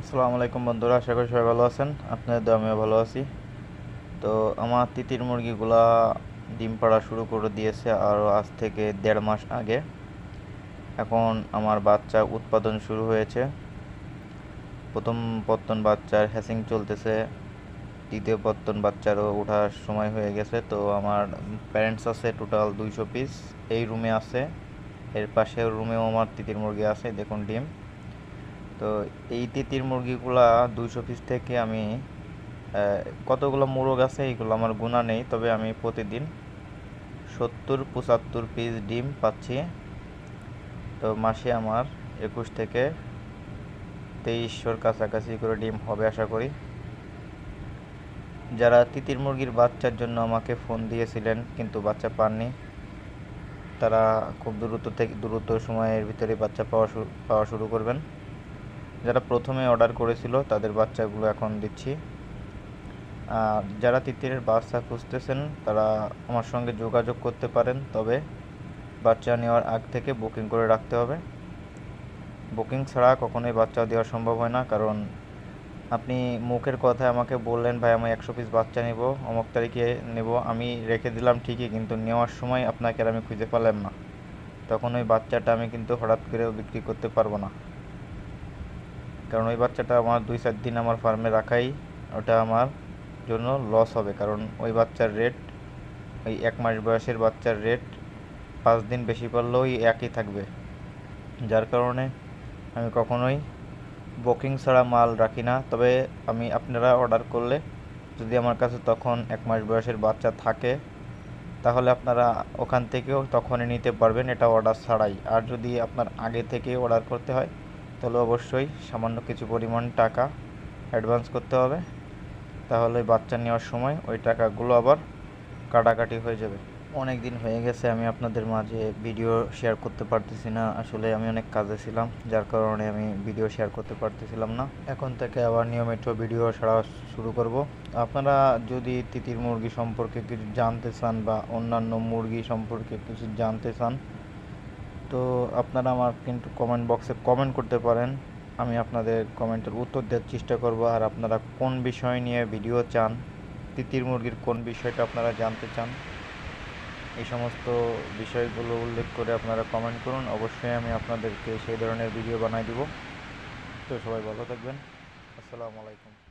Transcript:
আসসালামু আলাইকুম বন্ধুরা, আশা করি সবাই ভালো আছেন। আপনাদের তো আমিও ভালো আছি। তো আমার তিতির মুরগিগুলা ডিম পাড়া শুরু করে দিয়েছে আরও আজ থেকে দেড় মাস আগে। এখন আমার বাচ্চা উৎপাদন শুরু হয়েছে। প্রথম পত্তন বাচ্চার হ্যাসিং চলতেছে। দ্বিতীয় পত্তন বাচ্চারও ওঠার সময় হয়ে গেছে। তো আমার প্যারেন্টস আছে টোটাল দুইশো পিস এই রুমে আছে। এর পাশের রুমেও আমার তিতির মুরগি আছে, দেখুন ডিম। তো এই তিতির মুরগিগুলা দুইশো পিস থেকে আমি কতগুলো মোরগ আছে এইগুলো আমার গুণা নেই, তবে আমি প্রতিদিন সত্তর, পঁচাত্তর পিস ডিম পাচ্ছি। তো মাসে আমার একুশ থেকে তেইশশোর কাছাকাছি করে ডিম হবে আশা করি। যারা তিতির মুরগির বাচ্চার জন্য আমাকে ফোন দিয়েছিলেন কিন্তু বাচ্চা পাননি, তারা খুব দ্রুত থেকে, দ্রুত সময়ের ভিতরে বাচ্চা পাওয়া পাওয়া শুরু করবেন। যারা প্রথমে অর্ডার করেছিল, তাদের বাচ্চাগুলো এখন দিচ্ছি। আর যারা তিতিরের বাচ্চা খুঁজতেছেন, তারা আমার সঙ্গে যোগাযোগ করতে পারেন, তবে বাচ্চা নেওয়ার আগ থেকে বুকিং করে রাখতে হবে। বুকিং ছাড়া কখনোই বাচ্চা দেওয়া সম্ভব হয় না, কারণ আপনি মুখের কথায় আমাকে বললেন, ভাই, আমি একশো পিস বাচ্চা নেব, অমুক তারিখে নেব। আমি রেখে দিলাম ঠিকই, কিন্তু নেওয়ার সময় আপনাকে আর আমি খুঁজে পেলাম না। তখন ওই বাচ্চাটা আমি কিন্তু হঠাৎ করেও বিক্রি করতে পারব না। কারণ ওই বাচ্চাটা আমার দুই চার দিন আমার ফার্মে রাখাই, ওটা আমার জন্য লস হবে। কারণ ওই বাচ্চার রেট ওই এক মাস বয়সের বাচ্চার রেট পাঁচ দিন বেশি পারলেও ওই একই থাকবে। যার কারণে আমি কখনোই বুকিং ছাড়া মাল রাখি না। তবে আমি, আপনারা অর্ডার করলে যদি আমার কাছে তখন এক মাস বয়সের বাচ্চা থাকে, তাহলে আপনারা ওখান থেকেও তখনই নিতে পারবেন, এটা অর্ডার ছাড়াই। আর যদি আপনার আগে থেকে অর্ডার করতে হয় তাহলে অবশ্যই সামান্য কিছু পরিমাণ টাকা অ্যাডভান্স করতে হবে। তাহলে বাচ্চা নেওয়ার সময় ওই টাকাগুলো আবার কাটাকাটি হয়ে যাবে। অনেক দিন হয়ে গেছে, আমি আপনাদের মাঝে ভিডিও শেয়ার করতে পারতেছি না। আসলে আমি অনেক কাজে ছিলাম, যার কারণে আমি ভিডিও শেয়ার করতে পারতেছিলাম না। এখন থেকে আবার নিয়মিত ভিডিও ছাড়া শুরু করব। আপনারা যদি তিতির মুরগি সম্পর্কে কিছু জানতে চান বা অন্যান্য মুরগি সম্পর্কে কিছু জানতে চান তো আপনারা আমার কিন্তু কমেন্ট বক্সে কমেন্ট করতে পারেন। আমি আপনাদের কমেন্টের উত্তর দেওয়ার চেষ্টা করব। আর আপনারা কোন বিষয় নিয়ে ভিডিও চান, তিতির মুরগির কোন বিষয়টা আপনারা জানতে চান, এই সমস্ত বিষয়গুলো উল্লেখ করে আপনারা কমেন্ট করুন। অবশ্যই আমি আপনাদেরকে সেই ধরনের ভিডিও বানাই দিব। তো সবাই ভালো থাকবেন। আসসালামু আলাইকুম।